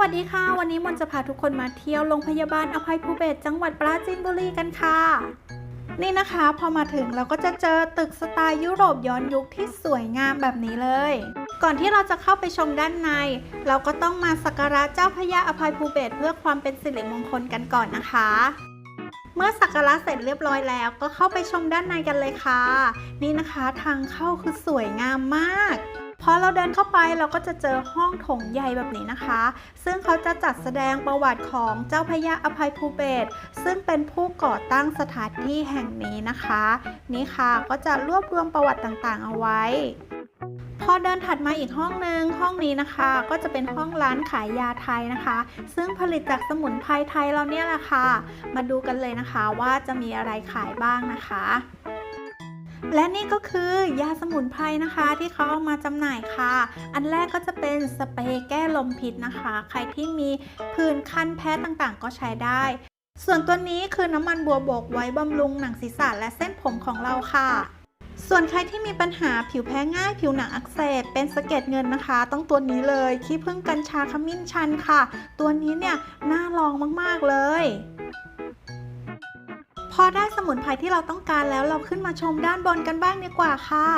วัสดีค่ะ วันนี้มนจะพาทุกคนมาเที่ยวโรงพยาบาลอภัยภูเบศจังหวัดปราจีนบุรีกันค่ะ นี่นะคะพอมาถึงเราก็จะเจอตึกสไตล์ยุโรปย้อนยุคที่สวยงามแบบนี้เลย ก่อนที่เราจะเข้าไปชมด้านใน เราก็ต้องมาสักการะเจ้าพระยาอภัยภูเบศเพื่อความเป็นสิริมงคลกันก่อนนะคะ เมื่อสักการะเสร็จเรียบร้อยแล้ว ก็เข้าไปชมด้านในกันเลยค่ะ นี่นะคะทางเข้าคือสวยงามมาก อเราเดินเข้าไปเราก็จะเจอห้องโถงใหญ่แบบนี้นะคะ ซึ่งเขาจะจัดแสดงประวัติของเจ้าพระยาอภัยภูเบศซึ่งเป็นผู้ก่อตั้งสถานที่แห่งนี้นะคะ นี่ค่ะก็จะรวบรวมประวัติต่างๆ เอาไว้พอเดินถัดมาอีกห้องหนึ่งห้องนี้นะคะ ก็จะเป็นห้องร้านขายยาไทยนะคะ ซึ่งผลิตจากสมุนไพรไทยเราเนี่ยแหละค่ะ มาดูกันเลยนะคะว่าจะมีอะไรขายบ้างนะคะ และนี่ก็คือยาสมุนไพรนะคะที่เขาเอามาจำหน่ายค่ะ อันแรกก็จะเป็นสเปรย์แก้ลมพิษนะคะ ใครที่มีผื่นคันแพ้ต่างๆ ก็ใช้ได้ ส่วนตัวนี้คือน้ำมันบัวบกไว้บำรุงหนังศีรษะและเส้นผมของเราค่ะส่วนใครที่มีปัญหาผิวแพ้ง่าย ผิวหนังอักเสบเป็นสะเก็ดเงินนะคะ ต้องตัวนี้เลยขี้ผึ้งกัญชาขมิ้นชันค่ะ ตัวนี้เนี่ยน่าลองมาก ๆ เลย พอได้สมุนไพรที่เราต้องการแล้วเราขึ้นมาชมด้านบนกันบ้างดีกว่าค่ะ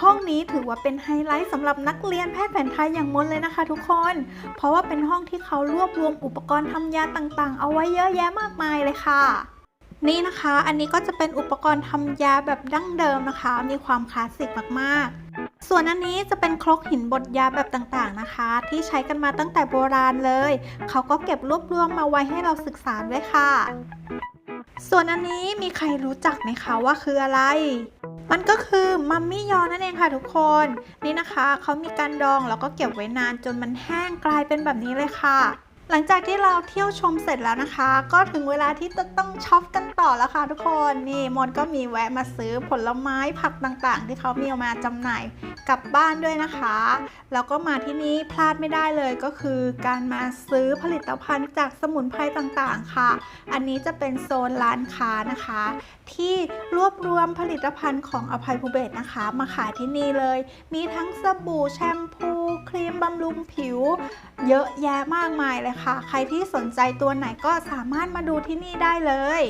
ห้องนี้ถือว่าเป็นไฮไลท์สำหรับนักเรียนแพทย์แผนไทยอย่างมนเลยนะคะ ทุกคน เพราะว่าเป็นห้องที่เขารวบรวมอุปกรณ์ทำยาต่างๆ เอาไว้เยอะแยะมากมายเลยค่ะนี่นะคะ อันนี้ก็จะเป็นอุปกรณ์ทำยาแบบดั้งเดิมนะคะ มีความคลาสสิกมากๆ ส่วนอันนี้จะเป็นครกหินบดยาแบบต่างๆนะคะ ที่ใช้กันมาตั้งแต่โบราณเลย เขาก็เก็บรวบรวมมาไว้ให้เราศึกษาด้วยค่ะ ส่วนอันนี้มีใครรู้จักไหมคะว่าคืออะไร มันก็คือมัมมี่ยอนั่นเองค่ะทุกคน นี่นะคะเขามีการดองแล้วก็เก็บไว้นานจนมันแห้งกลายเป็นแบบนี้เลยค่ะ หลังจากที่เราเที่ยวชมเสร็จแล้วนะคะ ก็ถึงเวลาที่จะต้องช็อปกันต่อแล้วค่ะทุกคนนี่มนก็มีแวะมาซื้อผลไม้ผักต่างๆ ที่เขามีเอามาจำหน่ายกลับบ้านด้วยนะคะแล้วก็มาที่นี่พลาดไม่ได้เลยก็คือการมาซื้อผลิตภัณฑ์จากสมุนไพรต่างๆ ค่ะ อันนี้จะเป็นโซนร้านค้านะคะ ที่รวบรวมผลิตภัณฑ์ของอภัยภูเบศนะคะ มาขายที่นี่เลย มีทั้งสบู่แชมพู ครีมบำรุงผิว เยอะแยะมากมายเลยค่ะ ใครที่สนใจตัวไหนก็สามารถมาดูที่นี่ได้เลย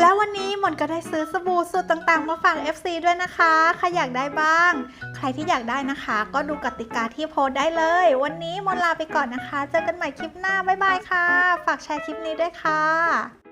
แล้ววันนี้หมนก็ได้ซื้อสบู่สูตรต่างๆ มาฝาก FC ด้วยนะคะ ใครอยากได้บ้าง ใครที่อยากได้นะคะ ก็ดูกติกาที่โพสได้เลย วันนี้มนลาไปก่อนนะคะ เจอกันใหม่คลิปหน้า บ๊ายบายค่ะ ฝากแชร์คลิปนี้ด้วยค่ะ